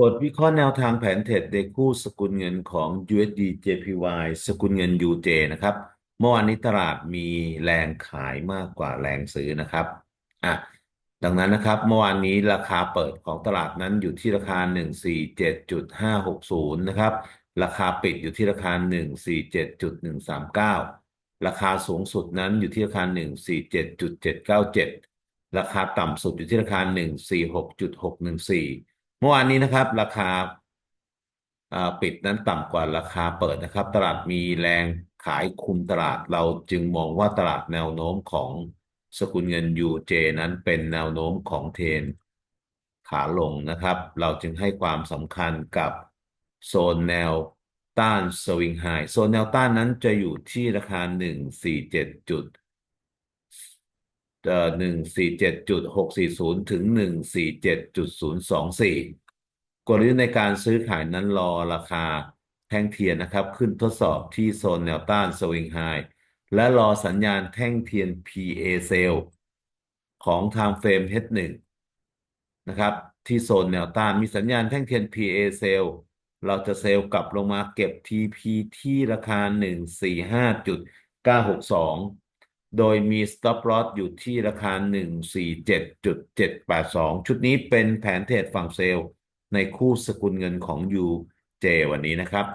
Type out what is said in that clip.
บทวิเคราะห์แนวทางแผนเทรดในคู่สกุลเงินของ USD JPY สกุลเงิน UJ นะครับ เมื่อวานนี้ตลาดมีแรงขายมากกว่าแรงซื้อนะครับอะดังนั้นนะครับ เมื่อวานนี้ราคาเปิดของตลาดนั้นอยู่ที่ราคา 147.560 นะครับ ราคาปิดอยู่ที่ราคา 147.139 ราคาสูงสุดนั้นอยู่ที่ราคา 147.797 ราคาต่ำสุดอยู่ที่ราคา 146.614 มื่อวานนี้นะครับ ราคาปิดนั้นต่ำกว่าราคาเปิดนะครับ ตลาดมีแรงขายคุมตลาดเราจึงมองว่าตลาดแนวโน้มของสกุลเงิน UJ นั้นเป็นแนวโน้มของเทนขาลงนะครับ เราจึงให้ความสำคัญกับโซนแนวต้านสวิงไฮโซนแนวต้านนั้นจะอยู่ที่ราคา 147จุด เอ่อหนึ่งสี่เจ็ดจุดหกสี่ศูนย์ถึงหนึ่งสี่เจ็ดจุดศูนย์สองสี่กลยุทธ์ในการซื้อขายนั้นรอราคาแท่งเทียนนะครับ ขึ้นทดสอบที่โซนแนวต้านสวิงไฮและรอสัญญาณแท่งเทียน PA เซลของ Time Frame H1 นะครับ ที่โซนแนวต้านมีสัญญาณแท่งเทียน PA เซลเราจะเซลล์กลับลงมาเก็บ TP ที่ราคา 145.962 โดยมี stop loss อยู่ที่ราคา 147.782 ชุดนี้เป็นแผนเทรดฝั่งเซลล์ในคู่สกุลเงินของ UJ วันนี้นะครับ